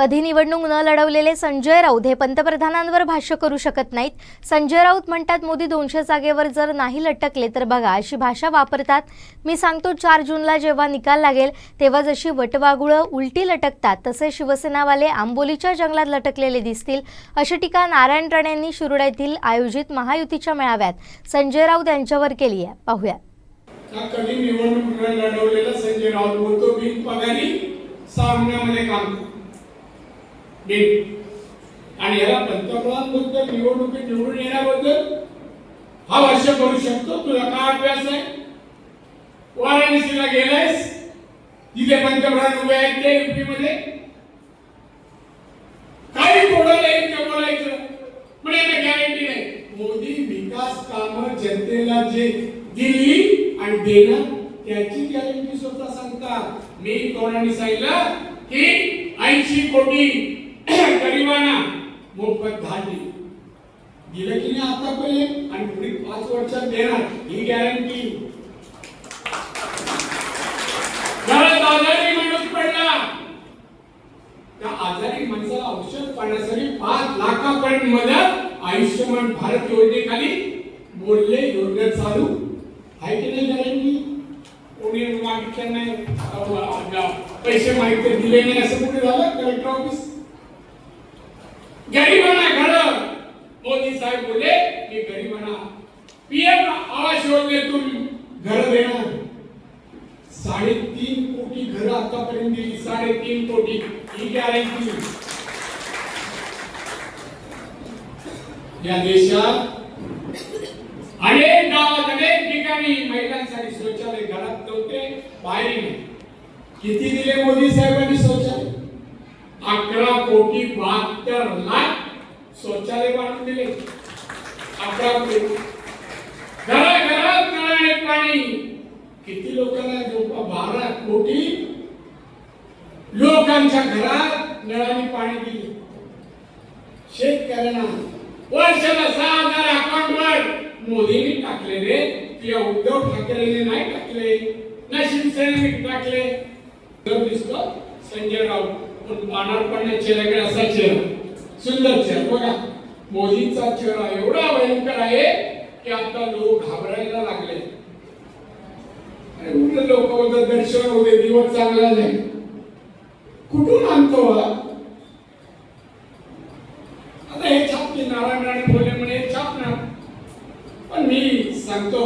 कधी निवडणूक न लढवलेले संजय राऊत हे पंतप्रधानांवर भाष्य करू शकत नाहीत. संजय राऊत म्हणतात मोदी दोनशे जागेवर जर नाही लटकले तर बघा अशी भाषा वापरतात. मी सांगतो चार जूनला जेव्हा निकाल लागेल तेव्हा जशी वटवागुळं उलटी लटकतात तसे शिवसेनावाले आंबोलीच्या जंगलात लटकलेले दिसतील. अशी टीका नारायण राणेंनी शिरोडा येथील आयोजित महायुतीच्या मेळाव्यात संजय राऊत यांच्यावर केली आहे. पाहूया. कधी निवडणूक लढवलेला संजय राऊत बोलतो बिन पगारी काम आणि याला पंतप्रधानबद्दल निवडणुकीत निवडून येण्याबद्दल हा वर्ष करू शकतो. तुला काय अभ्यास आहे? वाराणसीला गेलायस? तिथे पंतप्रधान उभे आहेत ते युपी मध्ये काही तोडायला येईल का बोलायचं पण याला गॅरंटी नाही. मोदी विकास काम जनतेला जे दिली आणि देणं त्याची गॅरंटी स्वतः सांगतात. मी कोणाने सांगितलं की ऐंशी कोटी गरिबांना मोफत धान्य दिलं. की नाही आतापर्यंत आणि पुढील पाच वर्षात देणार. ही गॅरंटी आजारी माणूस पडला. त्या आजारी माणसाला औषध पाण्यासाठी पाच लाखापर्यंत मदत. आयुष्यमान भारत योजनेखाली बोलले योजना चालू. आहे की नाही गॅरंटी कोणी मागितलं नाही. पैसे माहिती दिले नाही. असं कुठे झालं? कलेक्टर ऑफिस गरिबांना घर मोदी साहेब बोलले की गरिबांना पीएम आवास योजनेतून घर देणार साडेतीन कोटी घरं आतापर्यंत दिली साडेतीन कोटी. ही गॅरंटी या देशात अनेक गावात अनेक ठिकाणी महिलांसाठी शौचालय घरात नव्हते बाहेर नाही किती दिले मोदी साहेबांनी शौचालय? अकरा कोटी बहात्तर लाख शौचालय बांधून दिले. अकरा कोटी. ठिकाणी किती लोकांना झोपा बारा कोटी लोकांच्या घरात नळाने पाणी दिले. शेतकऱ्यांना वर्षाला सहा हजार अकाउंटवर मोदींनी टाकलेले किंवा उद्धव ठाकरेने नाही टाकले ना शिवसेनेने टाकले. दिसतो संजय राऊत पण पानार पडण्या चेहऱ्याकडे असा चेहरा. सुंदर चेहरा. बघा मोदींचा चेहरा एवढा भयंकर आहे की आता लोक घाबरायला लागले. लोक बोलतात दर्शन होते दिवस चांगला नाही. कुठून आणतो आता हे छापते नारायण राणे बोलले म्हणे हे छापणार पण मी सांगतो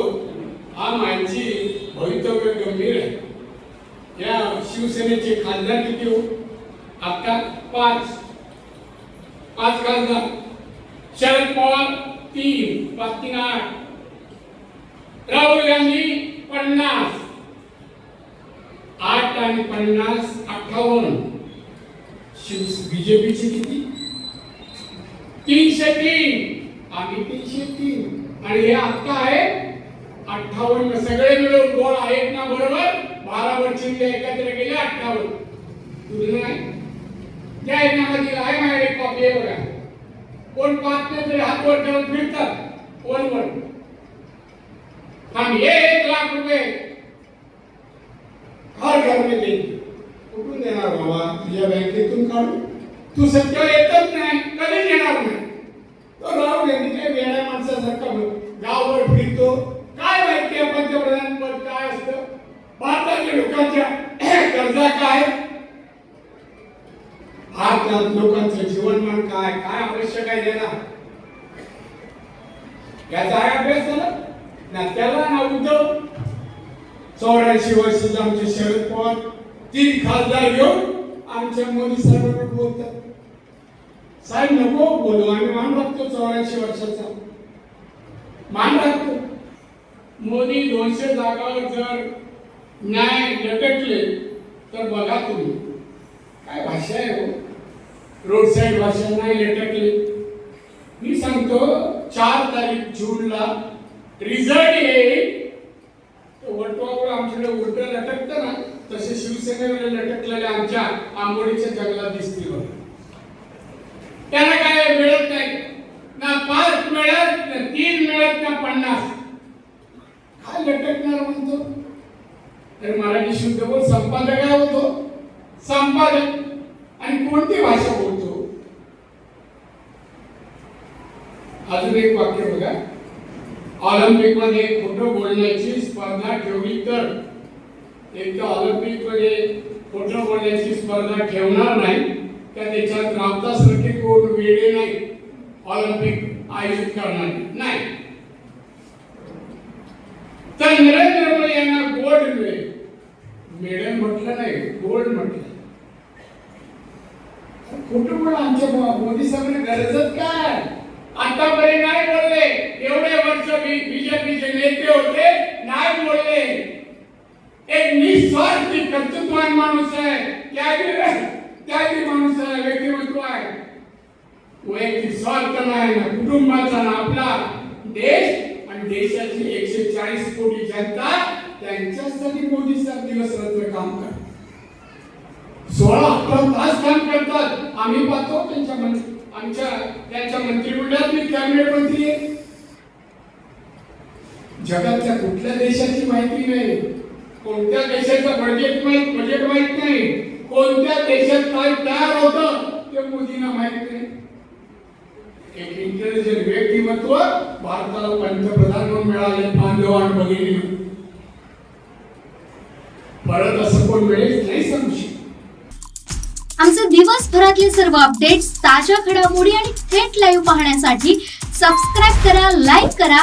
हा माझी भवितव्य गंभीर आहे. या शिवसेनेचे खासदार किती हो? आता पाच. पाच खासदार. शरद पवार तीन पाच तीन आठ. राहुल गांधी पन्नास. आठ आणि पन्नास अठ्ठावन्न. शिव बीजेपीचे किती? तीनशे तीन. आणि तीनशे तीन. आणि हे आता आहे अठ्ठावन्न. सगळे मिळून गोळ आहेत ना बरोबर? बारा वर्षी एकत्र गेले अठ्ठावन्न. तुझं नाही? त्या याच्यामध्ये आहे माझ्याकडे कॉपी आहे बघा. कोण पाहत नाही तरी हात वर ठेवून फिरतात. कोण वर हम एक लाख रुपये हा घर मी देंगे कुठून देणार बाबा? तुझ्या बँकेतून काढू? तू सत्य येतच नाही कधी येणार नाही. तो राहुल यांनी काही वेळा माणसासारखा गावभर फिरतो. काय माहिती आहे पंतप्रधान पद काय असतं? भारतातल्या लोकांच्या गरजा काय? भारतात लोकांचं जीवनमान काय? काय आवश्यक आहे त्याला याचा अभ्यास झाला? ना त्याला ना उद्धव चौऱ्याऐंशी वर्षाचे आमचे शरद पवार तीन खासदार घेऊन आमच्या मोदी साहेबांवर बोलतात. साहेब नको बोलू आम्ही मान राखतो चौऱ्याऐंशी वर्षाचा. मान राखतो मोदी दोनशे जागावर जर न्याय लटकले तर बघा तुम्ही. काय भाषा आहे हो? रोड साईड भाषा नाही लटकले मी सांगतो चार तारीख जूनला रिझल्ट येईल वटवावर आमच्याकडे उलट लटकतं ना तसे शिवसेनेवर लटकलेल्या आमच्या आंबोडीच्या जंगलात दिसतील बघा. त्यांना काय मिळत नाही. ना पाच मिळत ना तीन मिळत ना पन्नास. काय लटकणार म्हणतो? तर मराठी शुद्ध बोल संपादक काय होतो. संपादक. आणि कोणती भाषा बोलतो? अजून एक वाक्य बघा. ऑलिम्पिकमध्ये खोटं बोलण्याची स्पर्धा ठेवली तर एक तर ऑलिम्पिकमध्ये बोलण्याची स्पर्धा ठेवणार नाही त्या देशात रामदासारखे कोण वेळे नाही ऑलिम्पिक आयोजित करणार नाही. तर नरेंद्र मोदी यांना गोल्ड मिळेल. मेडल म्हटलं नाही गोल्ड म्हटलं. खोटं पण आमच्या मोदी साहेबांना गरजच काय आतापर्यंत नाही बोलले एवढे वर्ष बीजेपीचे नेते होते नाही बोलले एक निस्वार्थी कर्तृत्ववान माणूस आहे. त्यागी त्यागी माणूस आहे व्यक्तिमत्व आहे. वैयक्तिक स्वार्थ नाही ना कुटुंबाचा ना आपला. देश आणि देशाची एकशे चाळीस कोटी जनता त्यांच्यासाठी मोदी साहेब दिवस रात्र काम करतात सोळा अठरा तास काम करतात. आम्ही पाहतो त्यांच्या मन आमच्या त्यांच्या मंत्रिमंडळात मी कॅबिनेट मंत्री आहे. जगातल्या कुठल्या देशाची माहिती नाही. कोणत्या देशाचं बजेट माहीत बजेट माहीत नाही. कोणत्या देशात काय तयार होतं ते मोदींना माहीत नाही. एक इंटेलिजंट व्यक्तिमत्व भारताला पंतप्रधान म्हणून मिळाले बांधवान भगिनी परत असं कोण मिळेल नाही सांगू शकत. आमचे दिवसभरातले सर्व अपडेट्स ताज्या घडामोडी आणि थेट लाईव्ह पाहण्यासाठी सबस्क्राईब करा लाईक करा